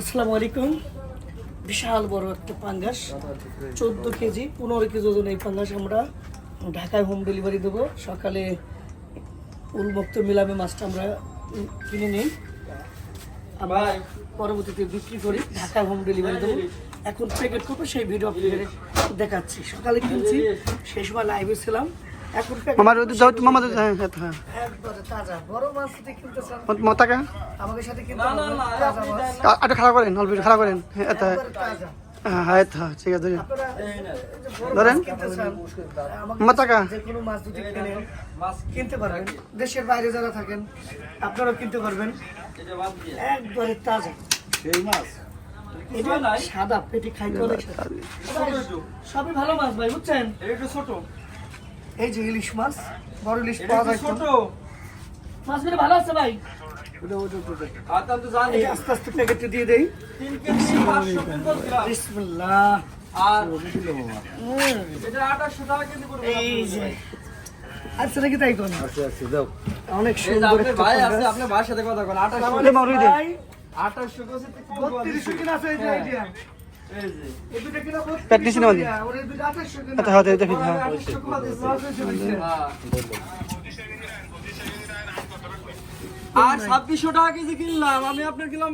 আসসালামু আলাইকুম। বিশাল বড় একটা পাঙ্গাস চোদ্দ কেজি পনেরো কেজি ওজন এই পাঙ্গাস আমরা ঢাকায় হোম ডেলিভারি দেবো। সকালে উন্মুক্ত মিলামে মাছটা আমরা কিনে নিই। আমরা পরবর্তীতে বিক্রি করি ঢাকায় হোম ডেলিভারি দেবো। এখন প্যাকেট করব সেই ভিডিও আপনাদের দেখাচ্ছি। সকালে কিনছি সেই সময় লাইভে ছিলাম। এখন মামা হ্যাঁ হ্যাঁ হ্যাঁ। একবারে তাজা বড় মাছ যদি কিনতে চান মতাকা আমাদের সাথে কিনতে তাজা খারাপ করেন অল্প একটু খারাপ করেন। হ্যাঁ হ্যাঁ হ্যাঁ ঠিক আছে ধরেন। আপনারা এই যে। মাছ কোনো মাছ যদি কেনেন কিনতে পারবেন। দেশের বাইরে যারা থাকেন আপনারাও কিনতে পারবেন। একবারে তাজা। সেই মাছ। সাদা পেটি খাইতে অনেক সবই ভালো মাছ ভাই বুঝছেন? একটু ছোট। এই যে ইলিশ মাছ বড় ইলিশ পাওয়া যায় ছোট। মাছগুলো ভালো আছে ভাই? আস্তে আস্তে প্যাকেটে দিয়ে দেই। তিন কেজি পাঁচশো পঞ্চাশ গ্রাম। বিসমিল্লাহ। আর হুম, এটা আঠাশশো টাকা কেজি পড়বে। এই যে। আচ্ছা নাকি তাই কোন আচ্ছা আচ্ছা দাও। অনেক এই যে সুন্দর আপনার একটা ভাই আছে ভাইয়ের সাথে কথা বলেন। আঠাশশো বলে মারুই দে। ভাই, আঠাশশো কেজি তো কম বলা 32 কিনা আছে এই যে। আইডিয়া। এই যে। এই দুইটা কিনা 32 প্যাট নিছি না মানে? কিনা, এই দুইটা 28 কিনা। এটা হতে এটা ঠিক হ্যাঁ। আঠাশশো কমা হ্যাঁ। আর ছাব্বিশশো টাকা কেজি কিনলাম আমি আপনার কিনলাম